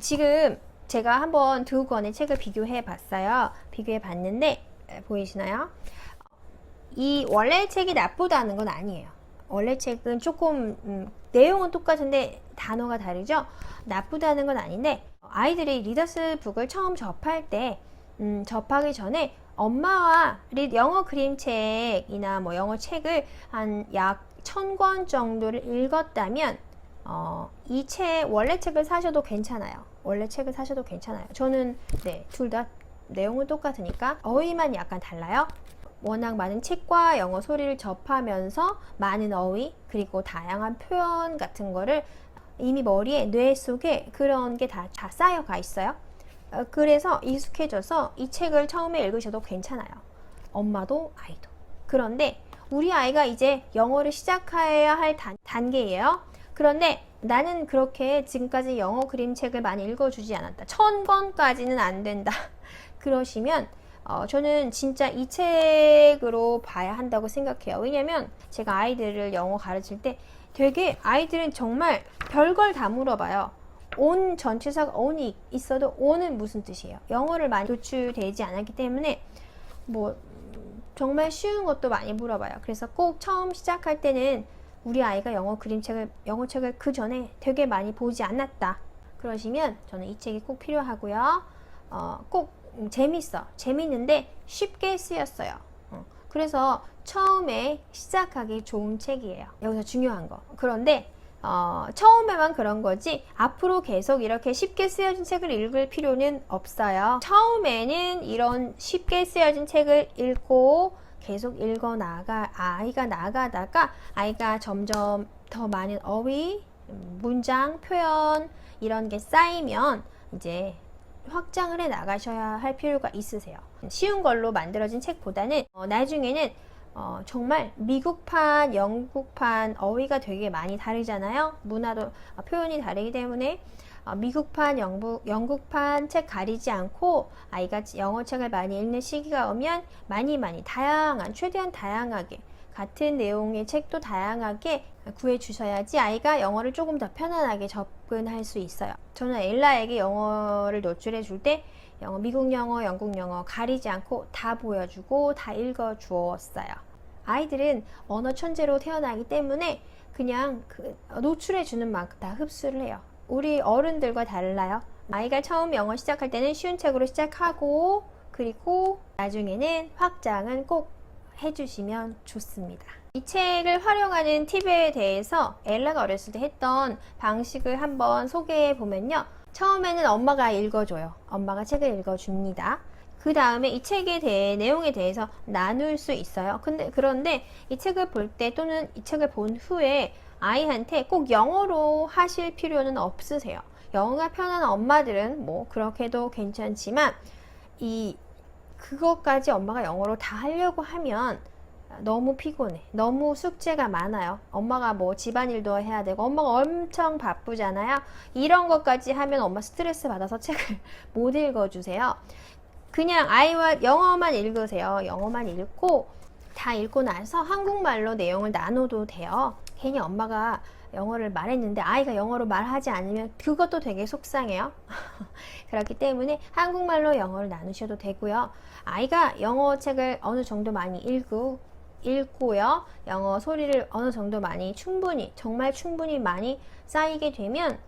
지금 제가 한번 두 권의 책을 비교해 봤어요. 비교해 봤는데 에, 보이시나요? 이 원래 책이 나쁘다는 건 아니에요. 원래 책은 조금 음, 내용은 똑같은데 단어가 다르죠. 나쁘다는 건 아닌데 아이들이 리더스 북을 처음 접할 때 음, 접하기 전에 엄마와 리- 영어 그림책이나 뭐 영어 책을 한 약 천 권 정도를 읽었다면 어, 이책 원래 책을 사셔도 괜찮아요. 원래 책을 사셔도 괜찮아요. 저는 네, 둘 다 내용은 똑같으니까 어휘만 약간 달라요. 워낙 많은 책과 영어 소리를 접하면서 많은 어휘 그리고 다양한 표현 같은 거를 이미 머리에 뇌 속에 그런 게 다 다 쌓여가 있어요. 어, 그래서 익숙해져서 이 책을 처음에 읽으셔도 괜찮아요. 엄마도 아이도. 그런데 우리 아이가 이제 영어를 시작해야 할 단, 단계예요. 그런데 나는 그렇게 지금까지 영어 그림책을 많이 읽어주지 않았다. 천 권까지는 안 된다. 그러시면 어, 저는 진짜 이 책으로 봐야 한다고 생각해요. 왜냐면 제가 아이들을 영어 가르칠 때 되게 아이들은 정말 별걸 다 물어봐요. 온 전치사가 on이 있어도 on은 무슨 뜻이에요? 영어를 많이 노출되지 않았기 때문에 뭐 음, 정말 쉬운 것도 많이 물어봐요. 그래서 꼭 처음 시작할 때는 우리 아이가 영어 그림책을 영어 책을 그 전에 되게 많이 보지 않았다. 그러시면 저는 이 책이 꼭 필요하고요. 어, 꼭 음, 재밌어. 재밌는데 쉽게 쓰였어요. 어, 그래서 처음에 시작하기 좋은 책이에요. 여기서 중요한 거. 그런데 어, 처음에만 그런 거지 앞으로 계속 이렇게 쉽게 쓰여진 책을 읽을 필요는 없어요. 처음에는 이런 쉽게 쓰여진 책을 읽고 계속 읽어 나가 아이가 나가다가 아이가 점점 더 많은 어휘, 음, 문장, 표현 이런 게 쌓이면 이제 확장을 해 나가셔야 할 필요가 있으세요. 쉬운 걸로 만들어진 책보다는 어, 나중에는 어, 정말 미국판, 영국판 어휘가 되게 많이 다르잖아요. 문화도 어, 표현이 다르기 때문에 어, 미국판, 영국, 영국판 책 가리지 않고 아이가 영어 책을 많이 읽는 시기가 오면 많이 많이 다양한 최대한 다양하게 같은 내용의 책도 다양하게 구해 주셔야지 아이가 영어를 조금 더 편안하게 접근할 수 있어요. 저는 엘라에게 영어를 노출해 줄 때 영어, 미국 영어, 영국 영어 가리지 않고 다 보여주고 다 읽어 주었어요. 아이들은 언어 천재로 태어나기 때문에 그냥 그 노출해 주는 만큼 다 흡수를 해요. 우리 어른들과 달라요. 아이가 처음 영어 시작할 때는 쉬운 책으로 시작하고 그리고 나중에는 확장은 꼭 해주시면 좋습니다. 이 책을 활용하는 팁에 대해서 엘라가 어렸을 때 했던 방식을 한번 소개해 보면요. 처음에는 엄마가 읽어줘요. 엄마가 책을 읽어줍니다. 그 다음에 이 책에 대해 내용에 대해서 나눌 수 있어요. 근데 그런데 이 책을 볼 때 또는 이 책을 본 후에 아이한테 꼭 영어로 하실 필요는 없으세요. 영어가 편한 엄마들은 뭐 그렇게도 괜찮지만 이 그것까지 엄마가 영어로 다 하려고 하면 너무 피곤해. 너무 숙제가 많아요. 엄마가 뭐 집안일도 해야 되고, 엄마가 엄청 바쁘잖아요. 이런 것까지 하면 엄마 스트레스 받아서 책을 못 읽어주세요. 그냥 아이와 영어만 읽으세요. 영어만 읽고, 다 읽고 나서 한국말로 내용을 나눠도 돼요. 괜히 엄마가 영어를 말했는데 아이가 영어로 말하지 않으면 그것도 되게 속상해요. 그렇기 때문에 한국말로 영어를 나누셔도 되고요. 아이가 영어 책을 어느 정도 많이 읽고 읽고요. 영어 소리를 어느 정도 많이 충분히 정말 충분히 많이 쌓이게 되면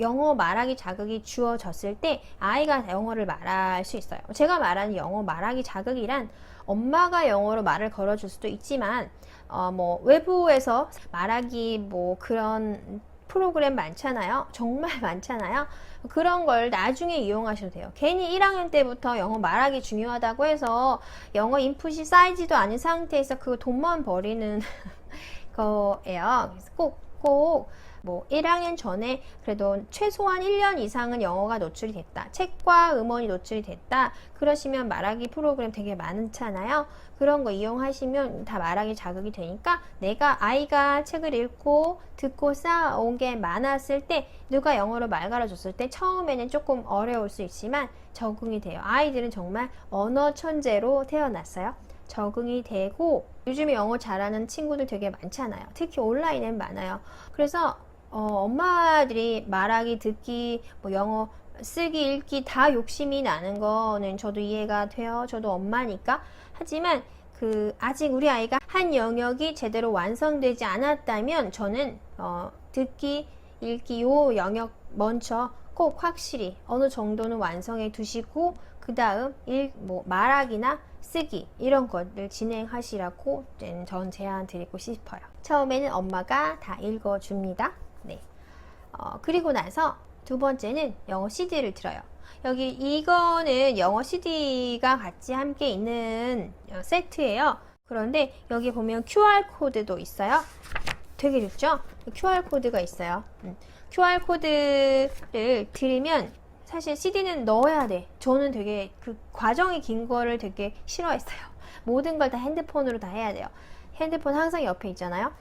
영어 말하기 자극이 주어졌을 때 아이가 영어를 말할 수 있어요. 제가 말하는 영어 말하기 자극이란 엄마가 영어로 말을 걸어줄 수도 있지만 어, 뭐 외부에서 말하기 뭐 그런 프로그램 많잖아요. 정말 많잖아요. 그런 걸 나중에 이용하셔도 돼요. 괜히 1학년 때부터 영어 말하기 중요하다고 해서 영어 인풋이 쌓이지도 않은 상태에서 그 돈만 버리는 거예요. 그래서 꼭, 꼭, 뭐, 1학년 전에 그래도 최소한 1년 이상은 영어가 노출이 됐다. 책과 음원이 노출이 됐다. 그러시면 말하기 프로그램 되게 많잖아요. 그런 거 이용하시면 다 말하기 자극이 되니까 내가 아이가 책을 읽고 듣고 쌓아온 게 많았을 때 누가 영어로 말 걸어줬을 때 처음에는 조금 어려울 수 있지만 적응이 돼요. 아이들은 정말 언어 천재로 태어났어요. 적응이 되고 요즘에 영어 잘하는 친구들 되게 많잖아요. 특히 온라인엔 많아요. 그래서 어, 엄마들이 말하기, 듣기, 뭐 영어 쓰기, 읽기 다 욕심이 나는 거는 저도 이해가 돼요. 저도 엄마니까. 하지만 그 아직 우리 아이가 한 영역이 제대로 완성되지 않았다면 저는 어, 듣기, 읽기 요 영역 먼저 꼭 확실히 어느 정도는 완성해 두시고 그 다음 뭐 말하기나 쓰기 이런 것들 진행하시라고 전 제안 드리고 싶어요. 처음에는 엄마가 다 읽어줍니다. 네. 어, 그리고 나서 두 번째는 영어 CD를 들어요. 여기 이거는 영어 CD가 같이 함께 있는 어, 세트예요. 그런데 여기 보면 QR 코드도 있어요. 되게 좋죠? QR 코드가 있어요. 음. QR 코드를 들으면 사실 CD는 넣어야 돼. 저는 되게 그 과정이 긴 거를 되게 싫어했어요. 모든 걸 다 핸드폰으로 다 해야 돼요. 핸드폰 항상 옆에 있잖아요.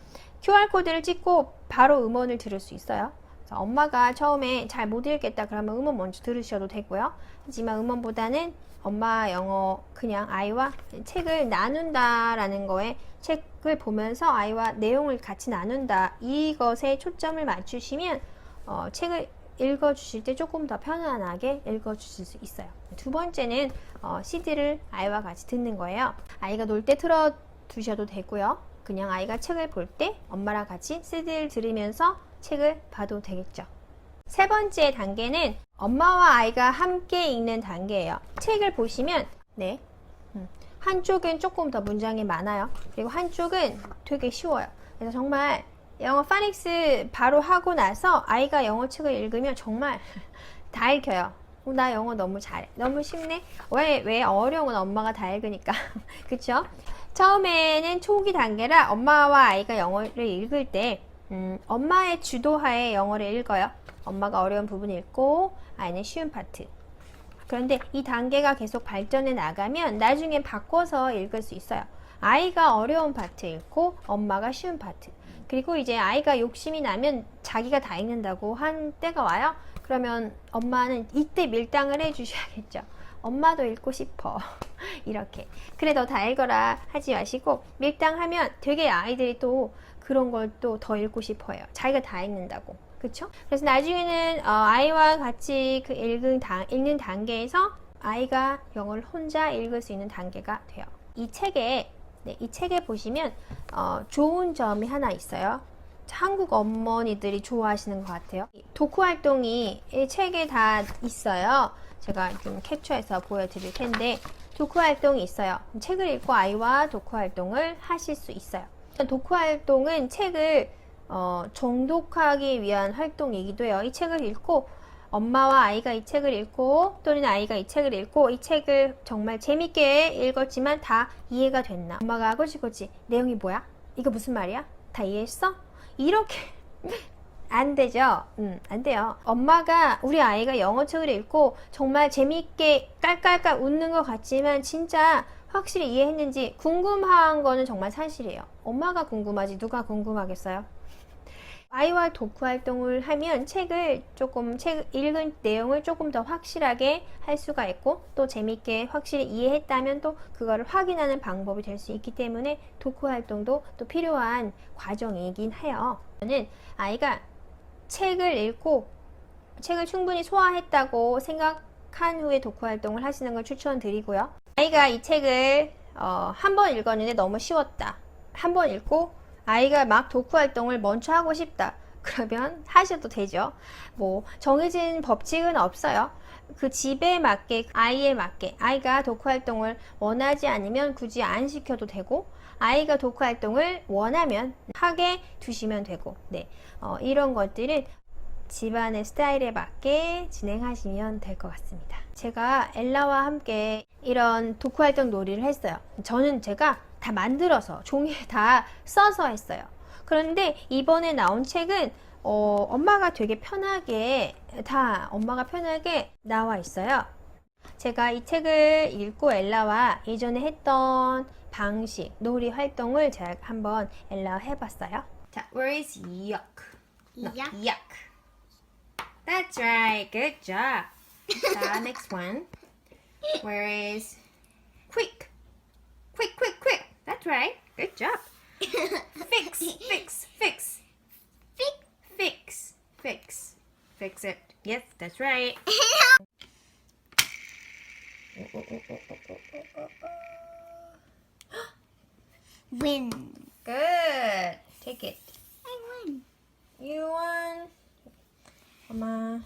QR 코드를 찍고 바로 음원을 들을 수 있어요. 엄마가 처음에 잘 못 읽겠다 그러면 음원 먼저 들으셔도 되고요. 하지만 음원보다는 엄마 영어 그냥 아이와 책을 나눈다라는 거에 책을 보면서 아이와 내용을 같이 나눈다 이것에 초점을 맞추시면 어, 책을 읽어주실 때 조금 더 편안하게 읽어주실 수 있어요. 두 번째는 어, CD를 아이와 같이 듣는 거예요. 아이가 놀 때 틀어 두셔도 되고요. 그냥 아이가 책을 볼 때 엄마랑 같이 CD를 들으면서 책을 봐도 되겠죠. 세 번째 단계는 엄마와 아이가 함께 읽는 단계예요. 책을 보시면 네 음, 한쪽은 조금 더 문장이 많아요. 그리고 한쪽은 되게 쉬워요. 그래서 정말 영어 파닉스 바로 하고 나서 아이가 영어 책을 읽으면 정말 다 읽혀요. 어, 나 영어 너무 잘해. 너무 쉽네. 왜, 왜 어려운 건 엄마가 다 읽으니까. 그쵸? 처음에는 초기 단계라 엄마와 아이가 영어를 읽을 때, 음, 엄마의 주도하에 영어를 읽어요. 엄마가 어려운 부분 읽고, 아이는 쉬운 파트. 그런데 이 단계가 계속 발전해 나가면 나중에 바꿔서 읽을 수 있어요. 아이가 어려운 파트 읽고, 엄마가 쉬운 파트. 그리고 이제 아이가 욕심이 나면 자기가 다 읽는다고 한 때가 와요. 그러면 엄마는 이때 밀당을 해주셔야겠죠. 엄마도 읽고 싶어. 이렇게. 그래, 너다 읽어라. 하지 마시고, 밀당하면 되게 아이들이 또 그런 걸 또 더 읽고 싶어 해요. 자기가 다 읽는다고. 그쵸? 그래서 나중에는 어, 아이와 같이 그 읽은 단, 읽는 단계에서 아이가 영어를 혼자 읽을 수 있는 단계가 돼요. 이 책에 네, 이 책에 보시면 어, 좋은 점이 하나 있어요. 한국 어머니들이 좋아하시는 것 같아요. 독후 활동이 이 책에 다 있어요. 제가 좀 캡처해서 보여드릴 텐데 독후 활동이 있어요. 책을 읽고 아이와 독후 활동을 하실 수 있어요. 독후 활동은 책을 어, 정독하기 위한 활동이기도 해요. 이 책을 읽고 엄마와 아이가 이 책을 읽고 또는 아이가 이 책을 읽고 이 책을 정말 재밌게 읽었지만 다 이해가 됐나? 엄마가 아고지고지 내용이 뭐야? 이거 무슨 말이야? 다 이해했어? 이렇게 안 되죠? 음, 안 돼요. 엄마가 우리 아이가 영어 책을 읽고 정말 재밌게 깔깔깔 웃는 것 같지만 진짜 확실히 이해했는지 궁금한 거는 정말 사실이에요. 엄마가 궁금하지 누가 궁금하겠어요? 아이와 독후 활동을 하면 책을 조금 책 읽은 내용을 조금 더 확실하게 할 수가 있고 또 재밌게 확실히 이해했다면 또 그거를 확인하는 방법이 될 수 있기 때문에 독후 활동도 또 필요한 과정이긴 해요. 저는 아이가 책을 읽고 책을 충분히 소화했다고 생각한 후에 독후 활동을 하시는 걸 추천드리고요. 아이가 이 책을 어, 한 번 읽었는데 너무 쉬웠다. 한 번 읽고 아이가 막 독후 활동을 먼저 하고 싶다. 그러면 하셔도 되죠. 뭐 정해진 법칙은 없어요. 그 집에 맞게 아이에 맞게 아이가 독후 활동을 원하지 않으면 굳이 안 시켜도 되고 아이가 독후 활동을 원하면 하게 두시면 되고 네 어, 이런 것들은 집안의 스타일에 맞게 진행하시면 될 것 같습니다. 제가 엘라와 함께 이런 독후 활동 놀이를 했어요. 저는 제가 다 만들어서 종이에 다 써서 했어요. 그런데 이번에 나온 책은 어, 엄마가 되게 편하게 다 엄마가 편하게 나와 있어요. 제가 이 책을 읽고 엘라와 예전에 했던 방식, 놀이 활동을 제가 한번 엘라와 해봤어요. 자, where is yuck? No, Yuck. yuck. That's right. Good job. 자, next one. Where is quick? Quick, quick, quick. That's right. Good job. Fix, fix, fix. Fix. Fix. fix. Fix it. Yes, that's right. Win. Good. Take it. I win. You won. 엄마.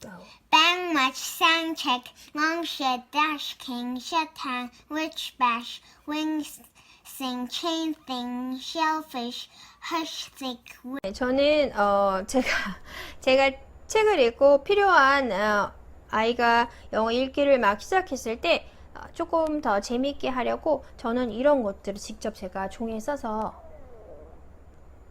Go. Bang much sound check, long shed dash king shatan, witch bash, wings sing chain thing, shellfish, hush thick 네, 저는 어 제가 제가 책을 읽고 필요한 어, 아이가 영어 읽기를 막 시작했을 때 어, 조금 더 재미있게 하려고 저는 이런 것들을 직접 제가 종이에 써서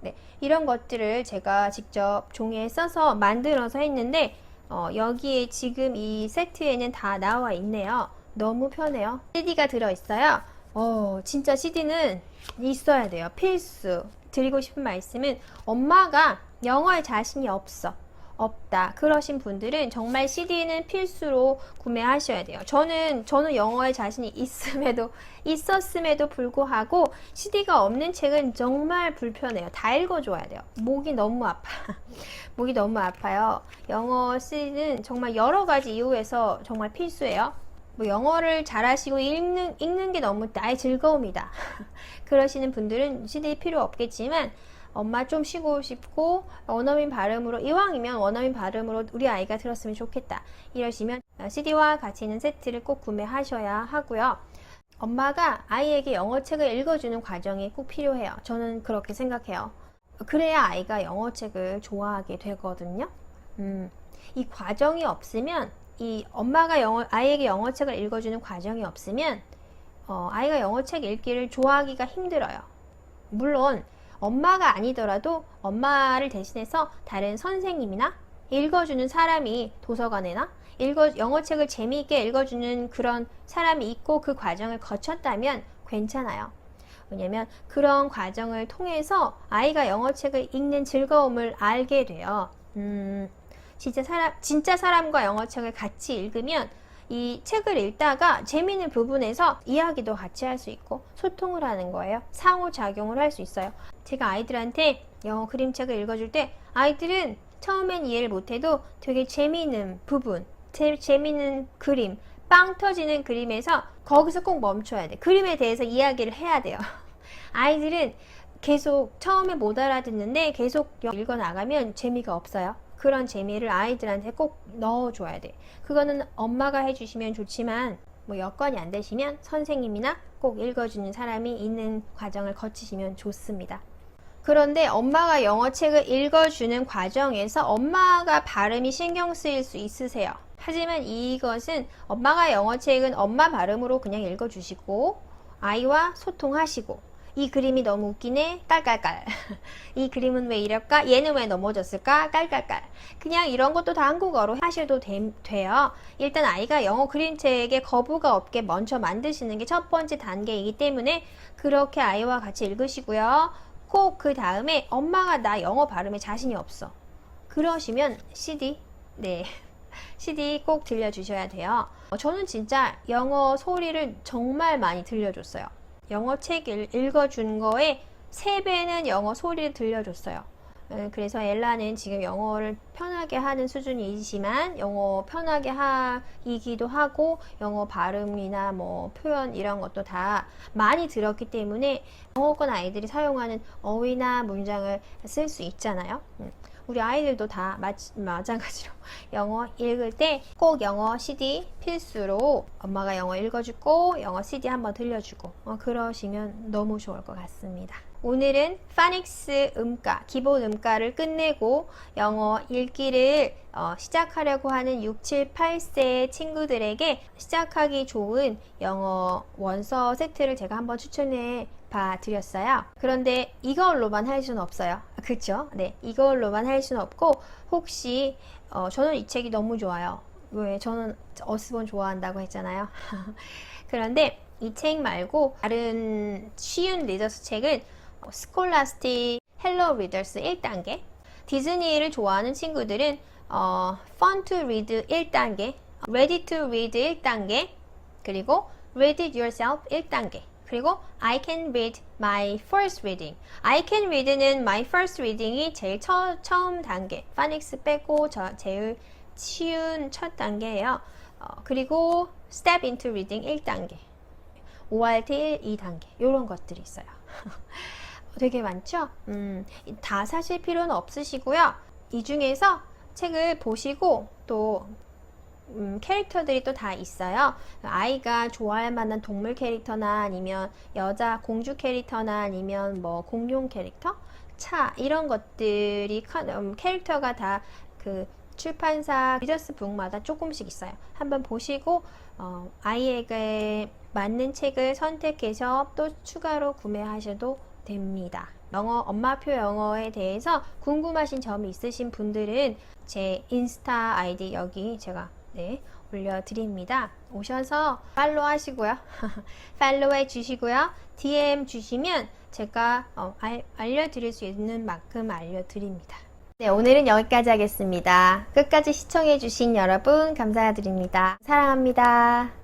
네, 이런 것들을 제가 직접 종이에 써서 만들어서 했는데 어, 여기에 지금 이 세트에는 다 나와 있네요. 너무 편해요. CD가 들어있어요. 어, 진짜 CD는 있어야 돼요. 필수. 드리고 싶은 말씀은 엄마가 영어에 자신이 없어. 없다. 그러신 분들은 정말 CD는 필수로 구매하셔야 돼요. 저는, 저는 영어에 자신이 있음에도, 있었음에도 불구하고 CD가 없는 책은 정말 불편해요. 다 읽어줘야 돼요. 목이 너무 아파. 목이 너무 아파요. 영어 CD는 정말 여러 가지 이유에서 정말 필수예요. 뭐 영어를 잘하시고 읽는, 읽는 게 너무 나의 즐거움이다. 그러시는 분들은 CD 필요 없겠지만 엄마 좀 쉬고 싶고 원어민 발음으로 이왕이면 원어민 발음으로 우리 아이가 들었으면 좋겠다. 이러시면 CD와 같이 있는 세트를 꼭 구매하셔야 하고요. 엄마가 아이에게 영어책을 읽어주는 과정이 꼭 필요해요. 저는 그렇게 생각해요. 그래야 아이가 영어책을 좋아하게 되거든요. 음, 이 과정이 없으면 이 엄마가 영어, 아이에게 영어책을 읽어주는 과정이 없으면 어, 아이가 영어책 읽기를 좋아하기가 힘들어요. 물론 엄마가 아니더라도 엄마를 대신해서 다른 선생님이나 읽어주는 사람이 도서관에나 읽어, 영어책을 재미있게 읽어주는 그런 사람이 있고 그 과정을 거쳤다면 괜찮아요. 왜냐면 그런 과정을 통해서 아이가 영어책을 읽는 즐거움을 알게 돼요. 음, 진짜 사람, 진짜 사람과 영어책을 같이 읽으면 이 책을 읽다가 재미있는 부분에서 이야기도 같이 할 수 있고 소통을 하는 거예요. 상호작용을 할 수 있어요. 제가 아이들한테 영어 그림책을 읽어줄 때 아이들은 처음엔 이해를 못해도 되게 재미있는 부분, 재, 재미있는 그림, 빵 터지는 그림에서 거기서 꼭 멈춰야 돼. 그림에 대해서 이야기를 해야 돼요. 아이들은 계속 처음에 못 알아듣는데 계속 읽어 나가면 재미가 없어요. 그런 재미를 아이들한테 꼭 넣어줘야 돼. 그거는 엄마가 해주시면 좋지만 뭐 여건이 안 되시면 선생님이나 꼭 읽어주는 사람이 있는 과정을 거치시면 좋습니다. 그런데 엄마가 영어책을 읽어주는 과정에서 엄마가 발음이 신경 쓰일 수 있으세요. 하지만 이것은 엄마가 영어책은 엄마 발음으로 그냥 읽어주시고 아이와 소통하시고 이 그림이 너무 웃기네. 깔깔깔. 이 그림은 왜 이럴까? 얘는 왜 넘어졌을까? 깔깔깔. 그냥 이런 것도 다 한국어로 하셔도 돼, 돼요. 일단 아이가 영어 그림책에 거부가 없게 먼저 만드시는 게 첫 번째 단계이기 때문에 그렇게 아이와 같이 읽으시고요. 꼭 그 다음에 엄마가 나 영어 발음에 자신이 없어. 그러시면 CD 네. CD 꼭 들려주셔야 돼요. 어, 저는 진짜 영어 소리를 정말 많이 들려줬어요 영어 책을 읽어준 거에 3배는 영어 소리를 들려줬어요. 음, 그래서 엘라는 지금 영어를 편하게 하는 수준이지만 영어 편하게 하기도 하고 영어 발음이나 뭐 표현 이런 것도 다 많이 들었기 때문에 영어권 아이들이 사용하는 어휘나 문장을 쓸 수 있잖아요. 음, 우리 아이들도 다 마, 마찬가지로 영어 읽을 때 꼭 영어 CD 필수로 엄마가 영어 읽어주고 영어 CD 한번 들려주고 어, 그러시면 너무 좋을 것 같습니다. 오늘은 파닉스 음가, 기본 음가를 끝내고 영어 읽기를 어, 시작하려고 하는 6, 7, 8세 친구들에게 시작하기 좋은 영어 원서 세트를 제가 한번 추천해 봐 드렸어요. 그런데 이걸로만 할 수는 없어요. 그렇죠? 네, 이걸로만 할 수는 없고 혹시 어, 저는 이 책이 너무 좋아요. 왜 저는 어스본 좋아한다고 했잖아요. 그런데 이 책 말고 다른 쉬운 리더스 책은 스콜라스틱 헬로 리더스 1단계 디즈니를 좋아하는 친구들은 어, Fun to Read 1단계 Ready to Read 1단계 그리고 Read It Yourself 1단계 그리고 I can read my first reading. I can read는 my first reading이 제일 처, 처음 단계. 파닉스 빼고 저 제일 쉬운 첫 단계예요. 어, 그리고 step into reading 1단계. ORT 1, 2단계. 이런 것들이 있어요. 되게 많죠? 음, 다 사실 필요는 없으시고요. 이 중에서 책을 보시고 또 음, 캐릭터들이 또 다 있어요. 아이가 좋아할 만한 동물 캐릭터나 아니면 여자 공주 캐릭터나 아니면 뭐 공룡 캐릭터, 차 이런 것들이 커- 음, 캐릭터가 다그 출판사 리더스 북마다 조금씩 있어요. 한번 보시고 어, 아이에게 맞는 책을 선택해서 또 추가로 구매하셔도 됩니다. 영어 엄마표 영어에 대해서 궁금하신 점이 있으신 분들은 제 인스타 아이디 여기 제가 네, 올려드립니다. 오셔서 팔로우 하시고요. 팔로우 해 주시고요. DM 주시면 제가 어, 알, 알려드릴 수 있는 만큼 알려드립니다. 네, 오늘은 여기까지 하겠습니다. 끝까지 시청해주신 여러분 감사드립니다. 사랑합니다.